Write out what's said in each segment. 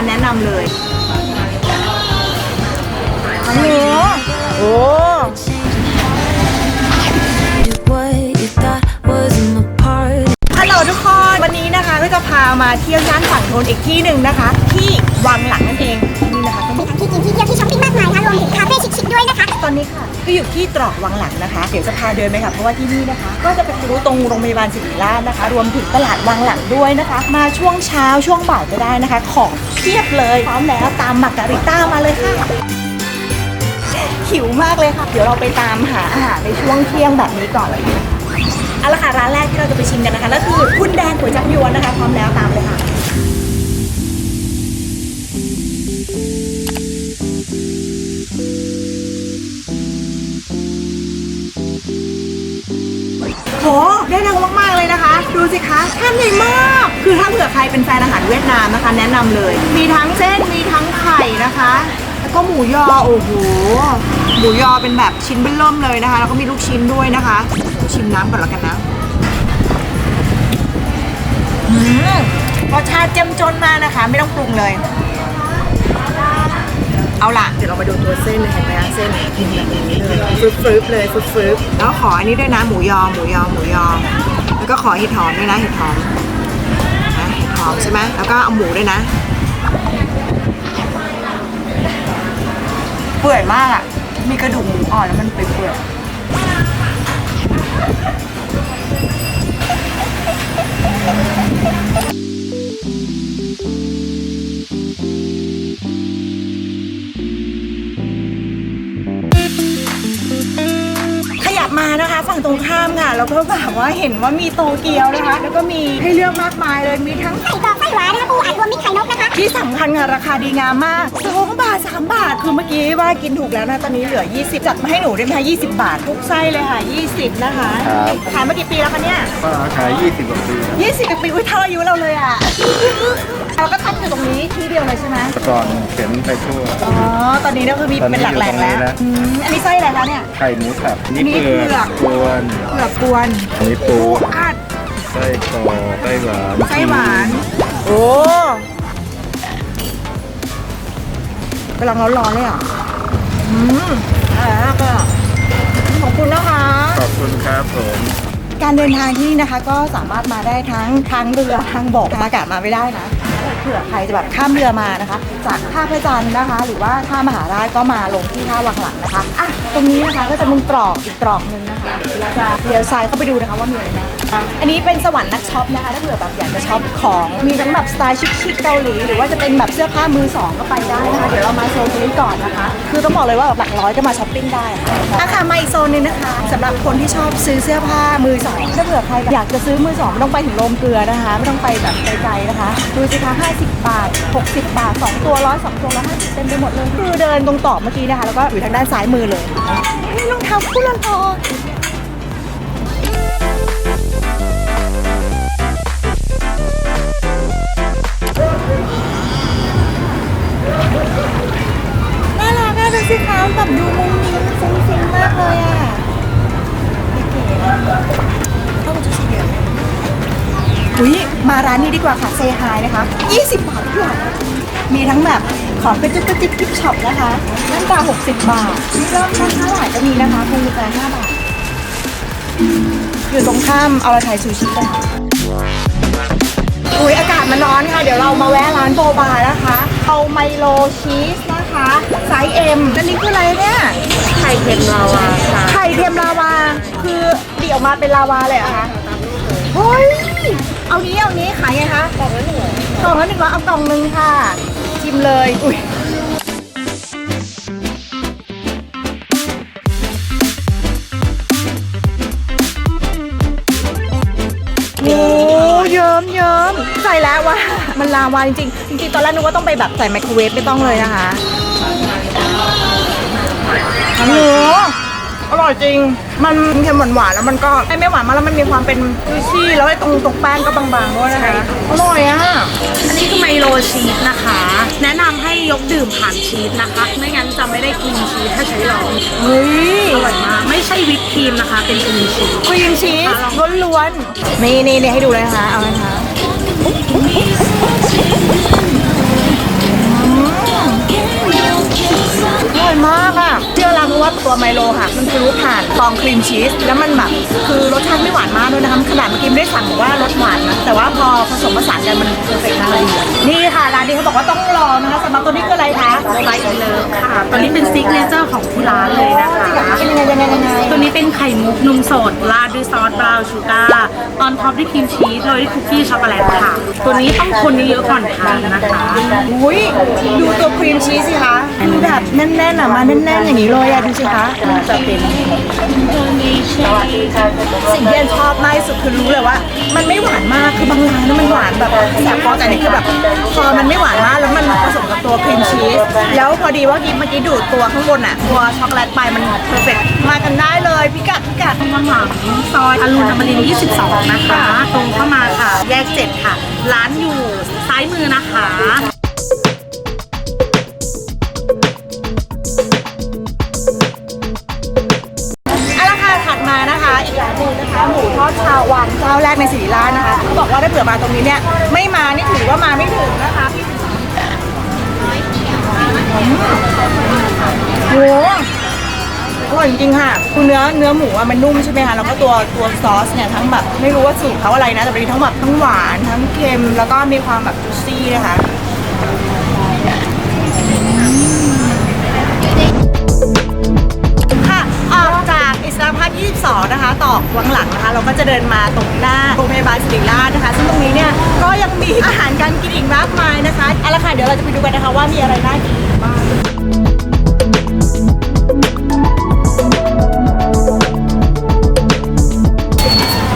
นะคะแนะนำเลยทั้งเนื้อโอ้ What you thought wasn't a part ฮัลโหลทุกคน วันนี้นะคะก็จะพามาเที่ยวย่านฝั่งทนอีกที่หนึ่งนะคะ ที่วังหลังนั่นเอง นี่นะคะก็มีที่กินที่เที่ยวที่ช้อปปิ้งมากมายนะคะรวมถึงคาเฟ่ชิคๆด้วยนะคะ ตอนนี้ค่ะก็อยู่ที่ตรอกวังหลังนะคะ เดี๋ยวจะพาเดินไปค่ะเพราะว่าที่นี่นะคะ ก็จะไปรู้ตรงโรงพยาบาลศิริราชนะคะ รวมถึงตลาดวังหลังด้วยนะคะ มาช่วงเช้าช่วงบ่ายก็ได้นะคะ ของเพียบเลยพร้อมแล้วตามมาการิต้ามาเลยค่ะหิวมากเลยค่ะ เดี๋ยวเราไปตามหาอาหารในช่วงเที่ยงแบบนี้ก่อนเลยค่ะเอาละค่ะร้านแรกที่เราจะไปชิมกันนะคะก็คือคุณแดงก๋วยจับยวนนะคะพร้อมแล้วตามเลยค่ะ ได้ดังมากๆเลยนะคะ ดูสิคะแท่านใหญ่มาก คือถ้าเผื่อใครเป็นแฟนอาหารเวียดนามนะคะ แนะนำเลย มีทั้งเส้นมีทั้งไข่นะคะ แล้วก็หมูยอโอ้โหหมูยอเป็นแบบชิ้นเบิ้ล่มเลยนะคะ แล้วก็มีลูกชิ้นด้วยนะคะ ชิมน้ำก่อนแล้วกันนะรสชาติเจ้มจนมากนะคะ ไม่ต้องปรุงเลย เอาล่ะเดี๋ยวเรามาดูตัวเส้นเลยเห็นไหมคะเส้นกินแบบนี้เลยฟรึบเลยฟรึบแล้วขออันนี้ด้วยนะหมูยอหมูยอหมูยอ แล้วก็ขอเห็ดหอมด้วยนะเห็ดหอมนะเห็ดหอมใช่ไหมแล้วก็เอาหมูด้วยนะ เปื่อยมากอะมีกระดูกหมูอ่อนแล้วมันเปื่อย ฝั่งตรงข้ามค่ะแล้วก็แบบว่าเห็นว่ามีโตเกียวนะคะ แล้วก็มีให้เลือกมากมายเลยมีทั้งไส้กรอกไส้หวานนะคะปูอัดรวมมิตรไข่นกนะคะ ที่สำคัญค่ะราคาดีงามมาก2บาท 3 บาท คือเมื่อกี้ว่ากินถูกแล้วนะ ตอนนี้เหลือ 20 จัดมาให้หนูได้ไหมคะ20 บาท ทุกไส้เลยค่ะ 20 นะคะ ครับ ขายมากี่ปีแล้วคะเนี่ยก็ขาย 20กว่าปีครับ20กว่าปี อุ้ยเท่าอายุเราเลยอะ เราก็ตั้งอยู่ตรงนี้ที่เดียวเลยใช่ไหมแต่ก่อนเข็นไปทั่ว อ๋อ ตอนนี้ก็คือมีตอนนี้เป็นหลักแหล่งแล้วอยู่ตรงนี้นะอืมอันนี้ไส้อะไรคะเนี่ย ไข่หมูสับอันนี่นี้เปลือกเผือกกวนเผือกกวนอันนี้ปูอัดไส้กรอกไส้หวานไส้หวาน โอ้ กำลังร้อนๆเลยอะ อืมอร่อยมากเลยอะขอบคุณนะคะ ขอบคุณครับผม การเดินทางที่นี่นะคะ ก็สามารถมาได้ทั้งทางเรือทางบกทางอากาศมาไม่ได้นะเผื่อใครจะแบบข้ามเรือมานะคะ จากท่าพระจันทร์นะคะ หรือว่าท่ามหาราชก็มาลงที่ท่าวังหลังนะคะอะตรงนี้นะคะก็จะมีตรอกอีกตรอกหนึ่งนะคะเดี๋ยวเราจะเลี้ยวซ้ายเข้าไปดูนะคะว่ามีอะไรบ้าง อะอันนี้เป็นสวรรค์นักช็อปนะคะถ้าเผื่อแบบอยากจะช็อปของมีทั้งแบบสไตล์ชิคๆเกาหลีหรือว่าจะเป็นแบบเสื้อผ้ามือสองก็ไปได้นะคะเดี๋ยวเรามาโซนนี้ก่อนนะคะ คือต้องบอกเลยว่าแบบหลักร้อยก็มาช้อปปิ้งได้ค่ะอะค่ะมาอีกโซนหนึงนะคะสำหรับคนที่ชอบซื้อเสื้อผ้ามือสองถ้าเผื่อใครอยากจะซื้อมือสองไม่ต้องไปถึงโรงเกลือนะคะไม่ต้องไปแบบไกลๆนะคะดูสิคะ50 บาท 60 บาท 2 ตัวร้อยสองตัวร้อยห้าสิบเต็มไปหมดเลยคือเดินตรงต่อเมื่อกี้นะคะแล้วก็อยู่ทางด้านซ้ายมือเลยนี่รองเท้าคู่รองเอุ้ยมาร้านนี้ดีกว่าค่ะเซฮายนะคะ 20 บาททุกอย่างมีทั้งแบบของกระจุกกระจิกกิฟช็อปนะคะนั่นกว่า60 บาทเริ่มต้นเท่าไหร่ก็มีนะคะคงแต่5บาท อยู่ตรงข้ามอรไทยซูชิกันค่ะอุ้ยอากาศมันร้อนค่ะ เดี๋ยวเรามาแวะร้านโบบานะคะเอาไมโลชีสนะคะไซส์เอ็มแล้วนี่คืออะไรเนี่ย ไข่เค็มลาวาค่ะ ไข่เค็มลาวา คือเดี่ยวมาเป็นลาวาเลยเหรอคะเฮ้ย เอานี้เอานี้ขายไงคะกล่องละหนึ่งกล่องละหนึ่งร้อยเอากล่องหนึ่งค่ะ ชิมเลยอุ้ยโอ้เยิ้มเยิ้มใส่แล้วว่ามันลาวาจริงๆจริงๆตอนแรกนึกว่าต้องไปแบบใส่ไมโครเวฟไม่ต้องเลยนะคะอันนี้ อร่อยจริง มันเค็มหวานๆแล้วมันก็ไอ้ไม่หวานมากแล้วมันมีความเป็นจุยซี่แล้วไอ้ตรงตรงแป้งก็บางๆด้วยนะคะอร่อยอะ อันนี้คือไมโลชีสนะคะ แนะนำให้ยกดื่มผ่านชีสนะคะ ไม่งั้นจะไม่ได้กินชีสถ้าใช้หลอดเฮ้ยอร่อยมาก ไม่ใช่วิปครีมนะคะ เป็นครีมชีส ครีมชีสล้วนๆนี่นี่นี่ให้ดูเลยนะคะเอาเลยนะคะร่อยมากอะที่เรารู้ว่า ตัวไมโลค่ะ มันทะลุผ่านฟองครีมชีส แล้วมันแบบคือรสชาติไม่หวานมากด้วยนะคะขนาดเมื่อกี้ไม่ได้สั่งบอกว่ารสหวานนะแต่ว่าพอผสมผสานกันมันเพอร์เฟกต์มากเลยนี่ค่ะร้านนี้เขาบอกว่าต้องลองนะคะสำหรับตัวนี้คืออะไรคะไลท์เลิฟค่ะตัวนี้เป็นซิกเนเจอร์ของที่ร้านเลยนะคะเป็นยังไงยังไงยังไงตัวนี้เป็นไข่มุกนมสดราดด้วยซอสบราวน์ชูการ์ออนท็อปด้วยครีมชีสโรยด้วยคุกกี้ช็อกโกแลตค่ะ ตัวนี้ต้องคนเยอะๆก่อนทานนะคะอุ้ยดูตัวครีมชีสสิคะดูแบบแน่นๆอะมาแน่นๆอย่างนี้เลยอะดูสิคะจะเป็นสิ่งที่แอนชอบมากที่สุดคือรู้เลยว่า มันไม่หวานมากคือบางร้านนะมันหวานแบบแสบคอแต่อันนี่คือแบบพอมันไม่หวานมากแล้วมันผสมกับตัวครีมชีสแล้วพอดีว่ากินเมื่อกี้ดูดตัวข้างบนอะตัวช็อกโกแลตไปมันเพอร์เฟกมากันได้เลยพิกัดพิกัดข้างหลังซอยอรุณอมรินทร์22 นะคะ ตรงเข้ามาค่ะ แยก 7 ค่ะ ร้านอยู่ซ้ายมือนะคะ นะคะอีกร้านหนึงนะคะหมูทอดชาววังเจ้าแรกในสีร้านนะคะเขาบอกว่าถ้าเผื่อมาตรงนี้เนี่ยไม่มานี่ถือว่ามาไม่ถึงนะคะโอ้อร่อยจริงๆค่ะคือเนื้อเนื้อหมูอะมันนุ่มใช่ไหมคะแล้วก็ตัวตัวซอสเนี่ยทั้งแบบไม่รู้ว่าสูตรเขาอะไรนะแต่เป็นทั้งแบบทั้งหวานทั้งเค็มแล้วก็มีความแบบจุซี่นะคะ ต่อวังหลังนะคะ เราก็จะเดินมาตรงหน้าโรงพยาบาลศิริราชนะคะ ซึ่งตรงนี้เนี่ยก็ยังมีอาหารการกินอีกมากมายนะคะเอาละค่ะเดี๋ยวเราจะไปดูกันนะคะว่ามีอะไรน่ากินบ้าง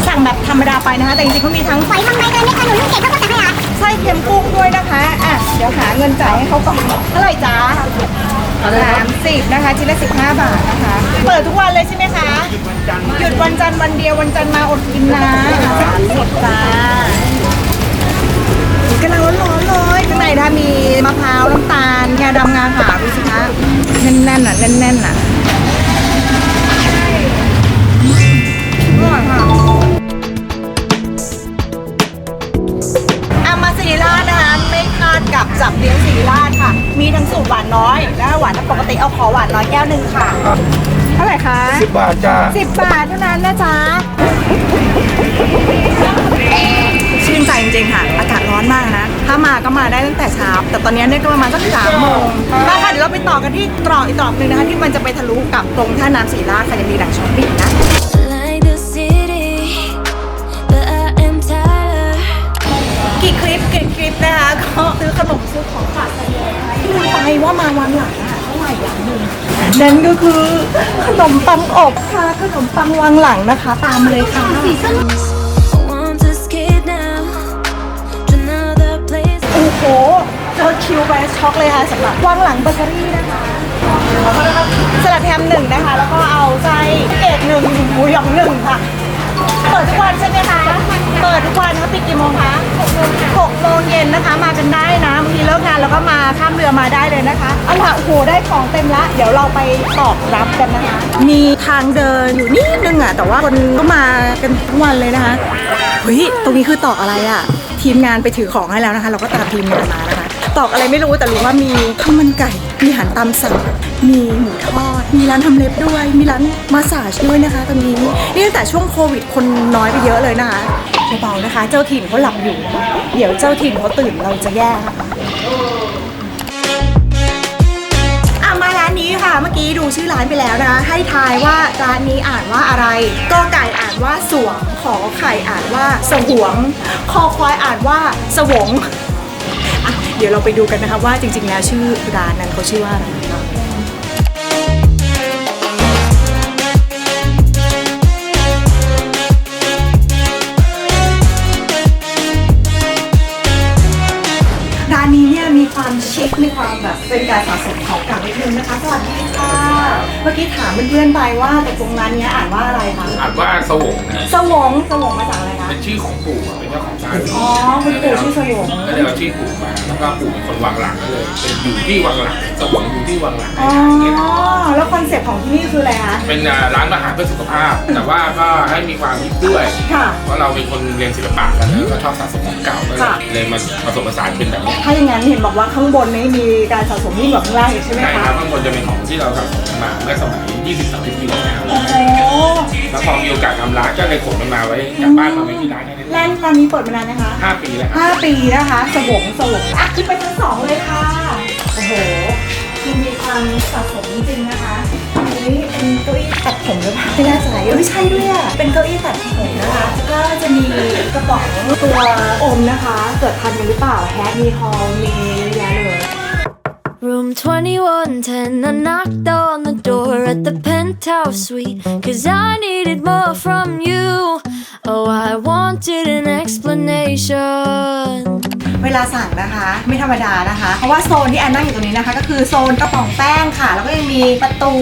สั่งแบบธรรมดาไปนะคะ แต่จริงๆเขามีทั้งหอยทางใบเตยไม่ขนุนลูกเกดข้าวโพดสังขยาไส้เค็มกุ้งด้วยนะคะอะเดี๋ยวหาเงินจ่ายให้เขาก่อนเท่าไหร่จ๊ะ สามสิบนะคะชิ้นละสิบห้าบาทนะคะ เปิดทุกวันเลยใช่ไหมคะ หยุดวันจันทร์วันเดียววันจันทร์มาอดกินนะสามสิบจ้ากำลังร้อนๆเลยข้างในนะคะมีมะพร้าวน้ำตาลงาดำงาขาวดูสิคะแน่นๆอะแน่นๆอะ ลาดกับจับเลี้ยงสีราชค่ะ มีทั้งสูตรหวานน้อย และหวานปกติเอาขอหวานน้อยแก้วหนึ่งค่ะ เท่าไหร่คะสิบบาทจ้าสิบบาทเท่านั้นนะจ๊ะชื่นใจจริงๆค่ะ อากาศร้อนมากนะ ถ้ามาก็มาได้ตั้งแต่เช้า แต่ตอนนี้เนี่ยก็ประมาณสักสามโมงมาค่ะเดี๋ยวเราไปต่อกันที่ตรอกอีกตรอกหนึ่งนะคะ ที่มันจะไปทะลุกับตรงท่าน้ำสีราชค่ะยังมีแหล่งช้อปปิ้งนะ ว่ามาวันหลังอะเท่าไหร่อย่างหนึ่งนั่นก็คือขนมปังอบค่ะขนมปังวังหลังนะคะ ตามเลยค่ะ want to skip now to another place. โอ้โหเจอคิวไปช็อกเลยค่ะสำหรับวังหลังเบเกอรี่นะคะสลัดแฮมหนึ่งนะคะ แล้วก็เอาไส้เกหนึ่งหมูหยองหนึ่งค่ะ เปิดทุกวันใช่ไหมคะ เปิดทุกวันค่ะปิดกี่โมงคะหกโมงเย็นนะคะ มากันได้นะบางทีเลิกงานแล้วก็มาข้ามเรือมาได้เลยนะคะเอาละโอ้โหได้ของเต็มละ เดี๋ยวเราไปตอบรับกันนะคะ มีทางเดินอยู่นิดนึงอะแต่ว่าคนก็มากันทั้งวันเลยนะคะเฮ้ยตรงนี้คือตอกอะไรอะทีมงานไปถือของให้แล้วนะคะ เราก็ตามทีมงานมานะคะตอกอะไรไม่รู้แต่รู้ว่ามีข้าวมันไก่ มีอาหารตามสั่ง มีหมูทอด มีร้านทำเล็บด้วย มีร้านมาสาจด้วยนะคะตรงนี้นี่ตั้งแต่ช่วงโควิดคนน้อยไปเยอะเลยนะคะ เบาๆนะคะ เจ้าถิ่นเขาหลับอยู่ เดี๋ยวเจ้าถิ่นเขาตื่นเราจะแย่อะมาร้านนี้ค่ะ เมื่อกี้ดูชื่อร้านไปแล้วนะคะให้ทายว่าร้านนี้อ่านว่าอะไรกอไก่อ่านว่าสวง ขอไข่อ่านว่าสวง คอควายอ่านว่าสวงอะเดี๋ยวเราไปดูกันนะคะว่าจริงๆแล้วชื่อร้านนั้นเขาชื่อว่าอะไรนะคะ มีความชิคมีความแบบเป็นการสะสมของเก่านิดนึงนะคะ สวัสดีค่ะ เมื่อกี้ถามเพื่อนๆไปว่าตกลงร้านเนี้ยอ่านว่าอะไรคะ อ่านว่าสวงนะสวงสวงมาจากอะไรคะ เป็นชื่อของปู่อะเป็นเจ้าของร้านอ๋อคุณปู่ชื่อสวง ก็เลยเอาชื่อปู่มาแล้วก็ปู่เป็นคนวางหลังก็เลยเป็นอยู่ที่วังหลังสวงอยู่ที่วังหลังอ๋อเนี่ยแล้วคอนเซ็ปต์ของที่นี่คืออะไรคะ เป็นอ่าร้านอาหารเพื่อสุขภาพ แต่ว่าก็ให้มีความฮิปด้วย ค่ะ เพราะเราเป็นคนเรียนศิลปะกันแล้วก็ชอบสะสมของเก่าก็เลยค่ะ เลยมาผสมผสานเป็นแบบนี้ ถ้าอย่างนั้นเห็นบอกว่าข้างบนนี้มีการสะสมยิ่งกว่าข้างล่างอีกใช่ไหมใช่คคะ รับข้างบนจะเป็นของที่เราสะสมมาเมื่อสมัย 20-30 ปีที่แล้วโอ้โหแล้วพอมีโอกาสทำร้านก็เลยขนมันมาไว้จากบ้านมาไว้ที่ร้านแค่นี้ร้านร้านนี้เปิดมานานนะคะ ห้าปีแล้วครับห้าปีนะคะสวงสวงอะขึ้นไปชั้นสองเลยค่ะ โอ้โหคือมีความสะสมจริงๆนะคะอันนี้เป็นเก้าอี้ตัดผมหรือเปล่าไม่แน่ใจเอ้ยใช่ด้วยอะเป็นเก้าอี้ตัดผมนะคะก็จะมีกระป๋องตัวอมนะคะ เกิดทันกันหรือเปล่าแฮกมีฮอลมีเยอะแยะเลย Room 2110, I knocked on the door at the penthouse suite. Cause I needed more from you. Oh, I wanted an explanation. เวลาสั่งนะคะ ไม่ธรรมดานะคะ เพราะว่าโซนที่แอนนั่งอยู่ตรงนี้นะคะ ก็คือโซนกระป๋องแป้งค่ะ แล้วก็ยังมีประตู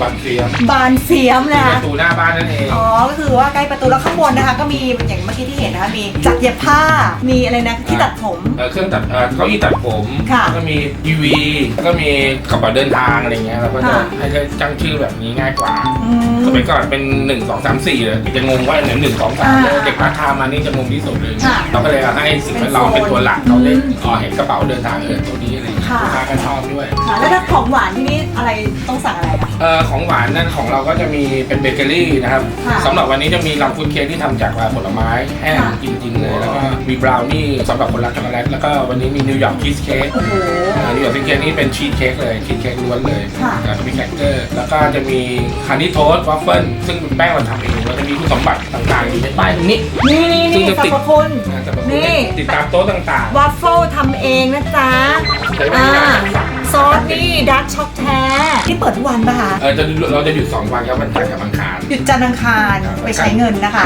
บันเฟียมบานเฟียมปนะคะ ระตูหน้าบ้านนั่นเอง อ๋อ ก็คือว่าใกล้ประตูแล้วข้างบนนะคะ ก็มีอย่างเมื่อกี้ที่เห็นนะคะ มีจักรเย็บผ้า มีอะไรนะที่ตัดผม เอ่อเครื่องตัดเอ่อเก้าอี้ตัดผมค่ะ แล้วก็มีทีวีแล้วก็มีกระเป๋าเดินทางอะไรเงี้ยเราก็จะค่ะ ให้ได้จังชื่อแบบนี้ง่ายกว่า อืม สมัยก่อนเป็น1 2 3 4เลยจะงงว่าเนี่ยหนึ่งสองสามอ่าเด็กพาร์ทไทม์มานี่จะงงที่สุดเลยค่ะเราก็เลยเอาให้สิ่งแวดล้อมเป็นตัวหลักเขาได้อ๋อเห็นกระเป๋าเดินทางเออตัวนี้อะไรอย่างเงี้ย ค่ะ ลูกค้าก็ชอบด้วย ค่ะแล้วถ้าของหวานที่นี่อะไรต้องสั่งอะไรอะ เอ่อของหวานนั่นของเราก็จะมีเป็นเบเกอรี่นะครับค่ะสำหรับวันนี้จะมีลัมฟุตเค้กที่ทำจากผลไม้แห้งค่ะ จริงๆเลยแล้วก็มีบราวนี่สำหรับคนรักช็อกโกแลตแล้วก็วันนี้มีนิวยอร์กชีสเค้กโอ้โห นิวยอร์กชีสเค้กนี่เป็นชีสเค้กเลยชีสเค้กล้วนเลยค่ะ แล้วก็มีแครกเกอร์แล้วก็จะมีฮันนี่โทสต์วอฟเฟิลซึ่งเป็นแป้งเราทำเองแล้วจะมีคุณสมบัติต่างๆอยู่ในป้ายตรงนี้ นี่นี่ซึ่นี่งจะสรติดรพคุณอ่าจะมานี่ ติดตามโต๊ะต่างๆวาฟเฟิลทำเองนะจ๊ะใช้เวอ่าลาซอสนี่ดักช็อกแท้ที่เปิดทุกวันปะคะเออจะเราจะหยุดสองวันครับวันจันทร์กับวันอังคาร หยุดจันทร์อังคารไปใช้เงินนะคะ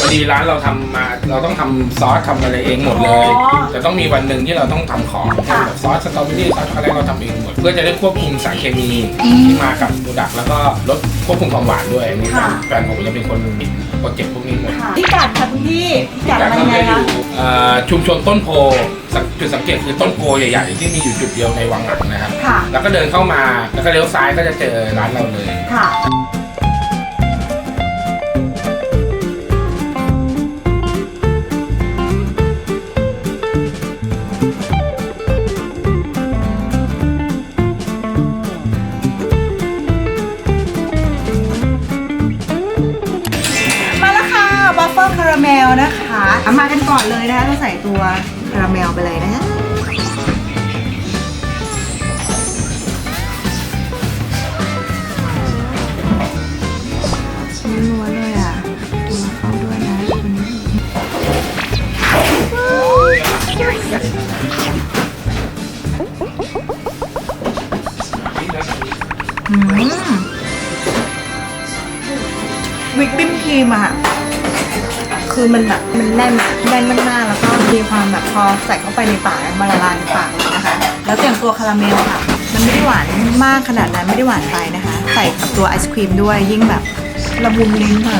พอดีร้านเราทำมาเราต้องทำซอสทำอะไรเองหมดเลยอ๋อจะต้องมีวันหนึ่งที่เราต้องทำของค่ะแบบซอสสตรอเบอรี่ซอสช็อกโกแลตเราทำเองหมด เพื่อจะได้ควบคุมสารเคมีที่มากับโปรดักต์แล้วก็ลดควบคุมความหวานด้วยอันนี่ค่ะ แฟนผมจะเป็นคนคิดโปรเจกต์พวกนี้หมดค่ะที่กัดค่ะคุณพี่ที่กัดการอะไรทำไงจะอคะยู่เอ่อชุมชนต้นโพ สังจุดสังเกตคือต้นโพใหญ่ๆ ที่มีอยู่จุดเดียวในวังหลังนะครับ ค่ะ แล้วก็เดินเข้ามาแล้วก็เลี้ยวซ้ายก็จะเจอร้านเราเลย ค่ะ มาแล้วค่ะ บัฟเฟอร์คาราเมลนะคะเอามากันก่อนเลยนะคะเราใส่ตัว คาราเมลไปเลยนะ คือมันแบบมันแน่นแน่นมากๆแล้วก็มีความแบบพอใส่เข้าไปในปากมันละลายในปากเลยนะคะ แล้วอย่างตัวคาราเมลค่ะ มันไม่ได้หวานมากขนาดนั้นไม่ได้หวานไปนะคะ ใส่กับตัวไอศครีมด้วยยิ่งแบบละมุนลิ้นค่ะ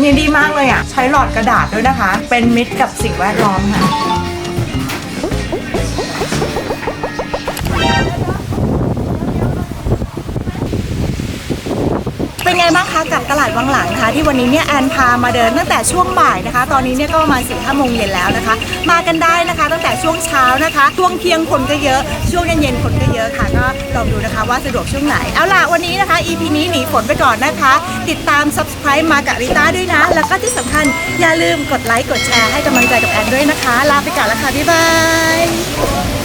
นี่ดีมากเลยอะ ใช้หลอดกระดาษด้วยนะคะ เป็นมิตรกับสิ่งแวดล้อมค่ะ เป็นไงบ้างคะกับตลาดวังหลังคะที่วันนี้เนี่ยแอนพามาเดินตั้งแต่ช่วงบ่ายนะคะ ตอนนี้เนี่ยก็ประมาณสี่ห้าโมงเย็นแล้วนะคะ มากันได้นะคะ ตั้งแต่ช่วงเช้านะคะ ช่วงเที่ยงคนก็เยอะ ช่วงเย็นๆคนก็เยอะค่ะ ก็ลองดูนะคะว่าสะดวกช่วงไหน เอาล่ะวันนี้นะคะ EP นี้หนีฝนไปก่อนนะคะ ติดตาม subscribe มากับริต้าด้วยนะ แล้วก็ที่สำคัญอย่าลืมกดไลค์กดแชร์ให้กำลังใจกับแอนด้วยนะคะ ลาไปก่อนแล้วค่ะบ๊ายบาย